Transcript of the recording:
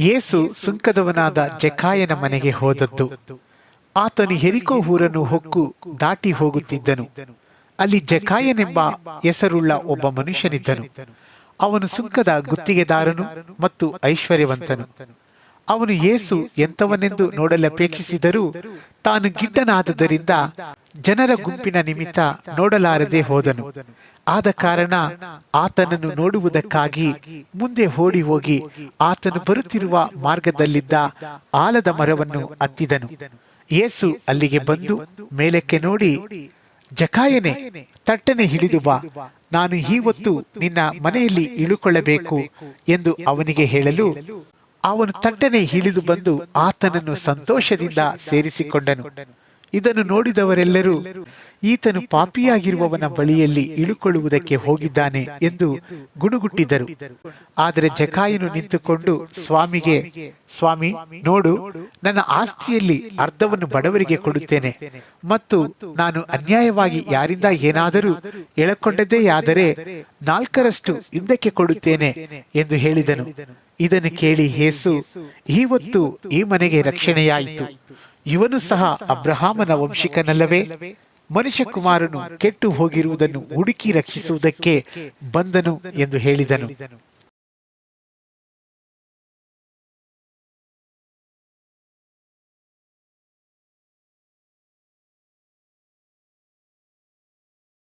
ಯೇಸು ಸುಂಕದವನಾದ ಜಕಾಯನ ಮನೆಗೆ ಹೋದದ್ದು. ಆತನು ಹೆರಿಕೋ ಊರನ್ನು ಹೊಕ್ಕು ದಾಟಿ ಹೋಗುತ್ತಿದ್ದನು. ಅಲ್ಲಿ ಜಕಾಯನೆಂಬ ಹೆಸರುಳ್ಳ ಒಬ್ಬ ಮನುಷ್ಯನಿದ್ದನು. ಅವನು ಸುಂಕದ ಗುತ್ತಿಗೆದಾರನು ಮತ್ತು ಐಶ್ವರ್ಯವಂತನು. ಅವನು ಯೇಸು ಎಂತವನೆಂದು ನೋಡಲಪೇಕ್ಷಿಸಿದರೂ ತಾನು ಗಿಡ್ಡನಾದದರಿಂದ ಜನರ ಗುಂಪಿನ ನಿಮಿತ್ತ ನೋಡಲಾರದೆ ಹೋದನು. ಆದ ಕಾರಣ ಆತನನ್ನು ನೋಡುವುದಕ್ಕಾಗಿ ಮುಂದೆ ಓಡಿ ಹೋಗಿ ಆತನು ಬರುತ್ತಿರುವ ಮಾರ್ಗದಲ್ಲಿದ್ದ ಆಲದ ಮರವನ್ನು ಹತ್ತಿದನು ಯೇಸು ಅಲ್ಲಿಗೆ ಬಂದು ಮೇಲಕ್ಕೆ ನೋಡಿ, ಜಕಾಯನೆ, ತಟ್ಟನೆ ಹಿಡಿದು ಬಾ. ನಾನು ಈ ಹೊತ್ತು ನಿನ್ನ ಮನೆಯಲ್ಲಿ ಇಳುಕೊಳ್ಳಬೇಕು ಎಂದು ಅವನಿಗೆ ಹೇಳಲು ಅವನು ತಟ್ಟನೆ ಹಿಡಿದು ಬಂದು ಆತನನ್ನು ಸಂತೋಷದಿಂದ ಸೇರಿಸಿಕೊಂಡನು. ಇದನ್ನು ನೋಡಿದವರೆಲ್ಲರೂ, ಈತನು ಪಾಪಿಯಾಗಿರುವವನ ಬಳಿಯಲ್ಲಿ ಇಳುಕೊಳ್ಳುವುದಕ್ಕೆ ಹೋಗಿದ್ದಾನೆ ಎಂದು ಗುಣುಗುಟ್ಟಿದರು. ಆದರೆ ಜಕಾಯನು ನಿಂತುಕೊಂಡು, ಸ್ವಾಮಿಗೆ, ಸ್ವಾಮಿ, ನೋಡು, ನನ್ನ ಆಸ್ತಿಯಲ್ಲಿ ಅರ್ಧವನ್ನು ಬಡವರಿಗೆ ಕೊಡುತ್ತೇನೆ. ಮತ್ತು ನಾನು ಅನ್ಯಾಯವಾಗಿ ಯಾರಿಂದ ಏನಾದರೂ ಎಳಕೊಂಡದ್ದೇ ಆದರೆ ನಾಲ್ಕರಷ್ಟು ಹಿಂದಕ್ಕೆ ಕೊಡುತ್ತೇನೆ ಎಂದು ಹೇಳಿದನು. ಇದನ್ನು ಕೇಳಿ ಹೇಸು ಈ ಹೊತ್ತು ಈ ಮನೆಗೆ ರಕ್ಷಣೆಯಾಯಿತು. ಇವನು ಸಹ ಅಬ್ರಹಾಮನ ವಂಶಿಕನಲ್ಲವೇ. ಮನುಷ್ಯ ಕುಮಾರನು ಕೆಟ್ಟು ಹೋಗಿರುವುದನ್ನು ಹುಡುಕಿ ರಕ್ಷಿಸುವುದಕ್ಕೆ ಬಂದನು ಎಂದು ಹೇಳಿದನು.